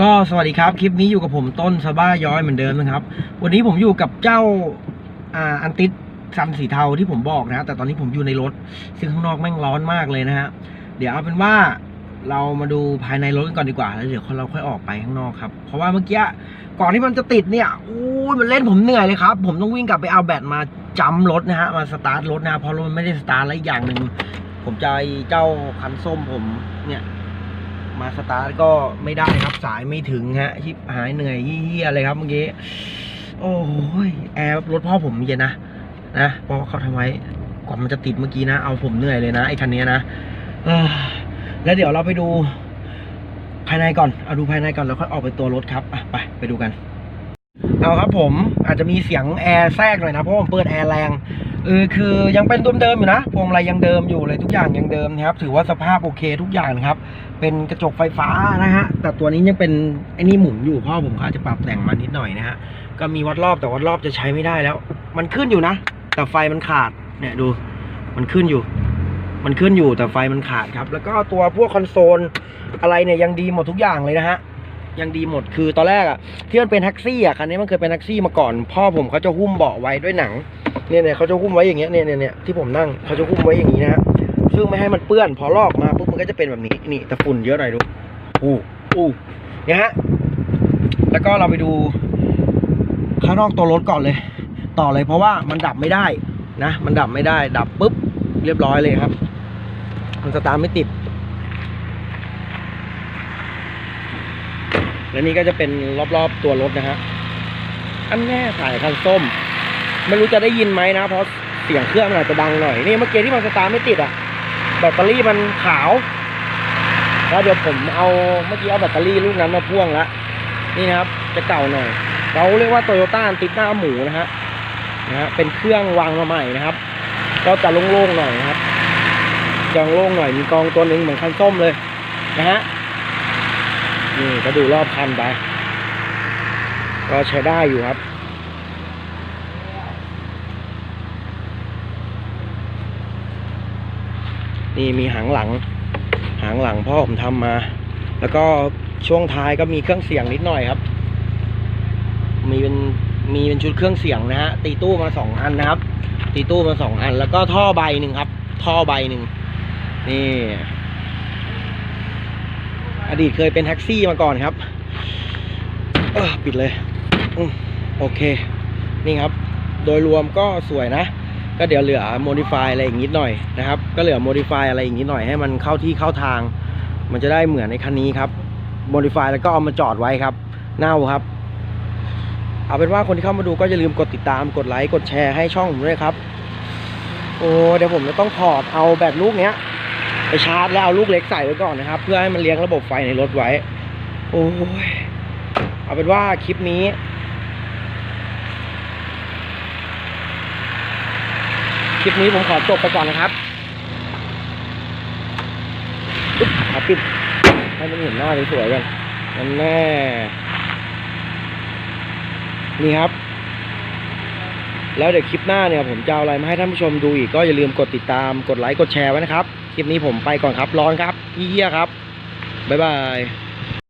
ก็สวัสดีครับ คลิปนี้อยู่กับผมต้นสบ้าย้อยเหมือนเดิมนะครับ วันนี้ผมอยู่กับเจ้าอ่าอันติสซันสีเทาที่ผมบอกนะ แต่ตอนนี้ผมอยู่ในรถ ซึ่งข้างนอกแม่งร้อนมากเลยนะฮะ เดี๋ยวเอาเป็นว่าเรามาดูภายในรถกันก่อนดีกว่าแล้วเดี๋ยวเราค่อยออกไปข้างนอกครับ เพราะว่าเมื่อกี้ก่อนที่มันจะติดเนี่ยอู้ยมันเล่นผมเหนื่อยเลยครับ ผมต้องวิ่งกลับไปเอาแบตมาจัมรถนะฮะ มาสตาร์ทรถนะเพราะรถมันไม่ได้สตาร์ทแล้วอีกอย่างหนึ่งผมจะเจ้าคันส้มผมเนี่ย มาสตาร์ทก็ไม่ได้ครับสายไม่ถึงฮะชิบหายเหนื่อยเยี่ยๆเลยครับเมื่อกี้โอ้ยแอร์รถพ่อผมเย็นนะนะเพราะเขาทำไว้กว่ามันจะติดเมื่อกี้นะ เอาผมเหนื่อยเลยนะไอ้คันนี้นะแล้วเดี๋ยวเราไปดูภายในก่อน เอาดูภายในก่อนแล้วค่อยออกไปตัวรถครับไปไปดูกัน เอาครับผมอาจจะมีเสียงแอร์แทรกหน่อยนะเพราะผมเปิดแอร์แรง เออคือยังเป็นเดิมอยู่นะพวงมาลัยยังเดิมอยู่เลยทุกอย่างยังเดิมนะครับ ถือว่าสภาพโอเคทุกอย่างนะครับ เป็นกระจกไฟฟ้านะฮะ แต่ตัวนี้ยังเป็นไอ้นี่หมุนอยู่พ่อผมก็อาจจะปรับแต่งมานิดหน่อยนะฮะ ก็มีวัดรอบแต่วัดรอบจะใช้ไม่ได้แล้ว มันขึ้นอยู่นะ แต่ไฟมันขาด เนี่ยดู มันขึ้นอยู่ มันขึ้นอยู่แต่ไฟมันขาดครับ แล้วก็ตัวพวกคอนโซลอะไรเนี่ยยังดีหมดทุกอย่างเลยนะฮะยังดีหมดคือตอนแรกอะที่มันเป็นแท็กซี่อะคันนี้มันเคยเป็นแท็กซี่มาก่อน พ่อผมเขาจะหุ้มเบาะไว้ด้วยหนัง เนี่ยเนี่ยเขาจะหุ้มไว้อย่างเงี้ยเนี่ยเนี่ยเนี่ยที่ผมนั่งเขาจะหุ้มไว้อย่างนี้นะฮะซึ่งไม่ให้มันเปื้อนพอลอกมาปุ๊บมันก็จะเป็นแบบนี้นี่แต่ฝุ่นเยอะหน่อยดูอู้อู้เนี่ยฮะแล้วก็เราไปดูข้างนอกตัวรถก่อนเลย ต่อเลยเพราะว่ามันดับไม่ได้นะ มันดับไม่ได้ ดับปุ๊บเรียบร้อยเลยครับ มันสตาร์ทไม่ติด และนี่ก็จะเป็นรอบๆตัวรถนะฮะอันแน่ถ่ายคันส้ม ไม่รู้จะได้ยินไหมนะ เพราะเสียงเครื่องมันอาจจะดังหน่อย นี่เมื่อกี้ที่มันสตาร์ไม่ติดอะ แบตเตอรี่มันขาวแล้วเดี๋ยวผมเอาเมื่อกี้เอาแบตเตอรี่ลูกนั้นมาพ่วงล้วนี่นะครับ จะเก่าหน่อยเขาเรียกว่าโตโยต้าติดหน้าหมูนะฮะนะฮะเป็นเครื่องวางมาใหม่นะครับ ก็จะโล่งๆหน่อยนะครับจะโล่งหน่อยมีกองตัวหนึ่งเหมือนคันส้มเลยนะฮะนี่ก็ดูรอบคันไปก็ใช้ได้อยู่ครับ นี่มีหางหลัง หางหลังพ่อผมทำมา แล้วก็ช่วงท้ายก็มีเครื่องเสียงนิดหน่อยครับ มีเป็นมีเป็นชุดเครื่องเสียงนะฮะตีตู้มาสองอันนะครับ ตีตู้มาสองอัน แล้วก็ท่อใบหนึ่งครับ ท่อใบหนึ่งนี่ อดีตเคยเป็นแท็กซี่มาก่อนครับปิดเลยอโอเค นี่ครับ โดยรวมก็สวยนะ ก็เดี๋ยวเหลือ modify อะไรอีกนิดหน่อยนะครับก็เหลือ modify อะไรอีกนิดหน่อยให้มันเข้าที่เข้าทาง มันจะได้เหมือนในคันนี้ครับ modify แล้วก็เอามาจอดไว้ครับ เน่าครับ เอาเป็นว่าคนที่เข้ามาดูก็อย่าลืมกดติดตามกดไลค์กดแชร์ให้ช่องผมด้วยครับ โอ้เดี๋ยวผมจะต้องถอดเอาแบตลูกเนี้ยไปชาร์จแล้วเอาลูกเล็กใส่ไว้ก่อนนะครับ เพื่อให้มันเลี้ยงระบบไฟในรถไว้ โอ้ยเอาเป็นว่าคลิปนี้ คลิปนี้ผมขอจบไปก่อนนะครับอุ๊บขอปิดให้มันเห็นหน้าสวยๆกันนั่นแน่นี่ครับ แล้วเดี๋ยวคลิปหน้าเนี่ยผมจะเอาอะไรมาให้ท่านผู้ชมดูอีกก็อย่าลืมกดติดตามกดไลค์กดแชร์ไว้นะครับ คลิปนี้ผมไปก่อนครับ ร้อนครับเยี่ยครับ บ๊ายบาย